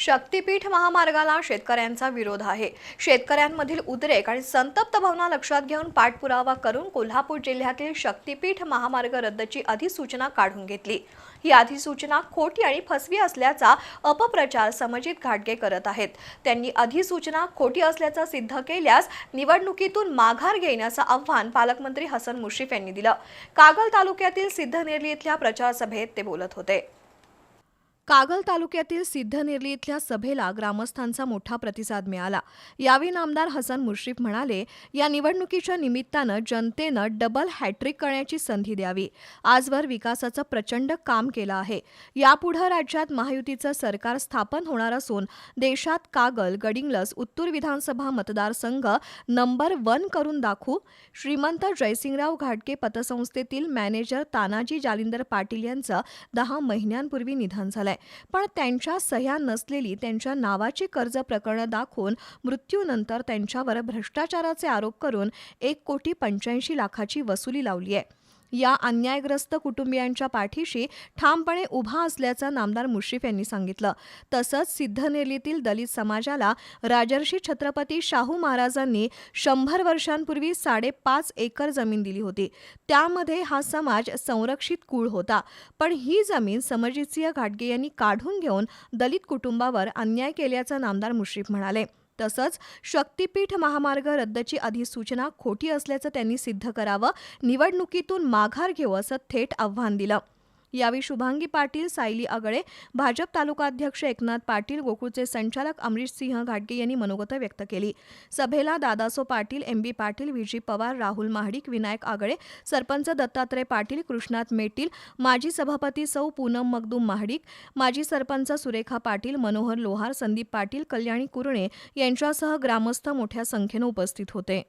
शक्तीपीठ महामार्गाला शेतकऱ्यांचा विरोध आहे. शेतकऱ्यांमधील उद्रेक आणि संतप्त भावना लक्षात घेऊन पाठपुरावा करून कोल्हापूर जिल्ह्यातील शक्तीपीठ महामार्ग रद्दची अधिसूचना काढून घेतली. ही अधिसूचना खोटी आणि फसवी असल्याचा अपप्रचार समजित घाटगे करत आहेत. त्यांनी अधिसूचना खोटी असल्याचं सिद्ध केल्यास निवडणुकीतून माघार घेण्याचं आव्हान पालकमंत्री हसन मुश्रीफ यांनी दिलं. कागल तालुक्यातील सिद्धनेरली इथल्या प्रचार सभेत ते बोलत होते. कागल तालुक्यातील सिद्धनेरली इथल्या सभेला ग्रामस्थांचा मोठा प्रतिसाद मिळाला. यावेळी नामदार हसन मुश्रीफ म्हणाले या निवडणुकीच्या निमित्तानं जनतेनं डबल हॅट्रिक करण्याची संधी द्यावी. आजवर विकासाचं प्रचंड काम केलं आहे. यापुढं राज्यात महायुतीचं सरकार स्थापन होणार असून देशात कागल गडिंगलस उत्तूर विधानसभा मतदारसंघ नंबर वन करून दाखवू. श्रीमंत जयसिंगराव घाटके पतसंस्थेतील मॅनेजर तानाजी जालिंदर पाटील यांचं दहा महिन्यांपूर्वी निधन झालंय. पण त्यांच्या सह्या नसलेली त्यांच्या नावाची कर्ज प्रकरणं दाखवून मृत्यूनंतर त्यांच्यावर भ्रष्टाचाराचे आरोप करून एक कोटी पंच्याऐंशी लाखाची वसुली लावली आहे. या अन्यायग्रस्त कुटुंबियांच्या पाठीशी ठामपणे उभा असल्याचं नामदार मुश्रीफ यांनी सांगितलं. तसंच सिद्धनेलीतील दलित समाजाला राजर्षी छत्रपती शाहू महाराजांनी शंभर वर्षांपूर्वी साडेपाच एकर जमीन दिली होती. त्यामध्ये हा समाज संरक्षित कुळ होता. पण ही जमीन समजितसिंह घाटगे यांनी काढून घेऊन दलित कुटुंबावर अन्याय केल्याचं नामदार मुश्रीफ म्हणाले. तसंच शक्तीपीठ महामार्ग रद्दची अधिसूचना खोटी असल्याचं त्यांनी सिद्ध करावं निवडणुकीतून माघार घेऊ असं थेट आव्हान दिलं. यावेळी शुभांगी पाटील सायली आगळे भाजप तालुकाध्यक्ष एकनाथ पाटील गोकुळचे संचालक अमरीश सिंह घाटगे यांनी मनोगत व्यक्त केली. सभेला Dadaso Patil M B Patil V G Pawar Rahul Mahadik Vinayak Agale sarpanch Dattatray Patil Krishnat मेटील माजी सभापती सौ पूनम मगदूम महाडिक माजी सरपंच सुरेखा पाटील मनोहर लोहार संदीप पाटील कल्याणी कुरणे यांच्यासह ग्रामस्थ मोठ्या संख्येनं उपस्थित होते.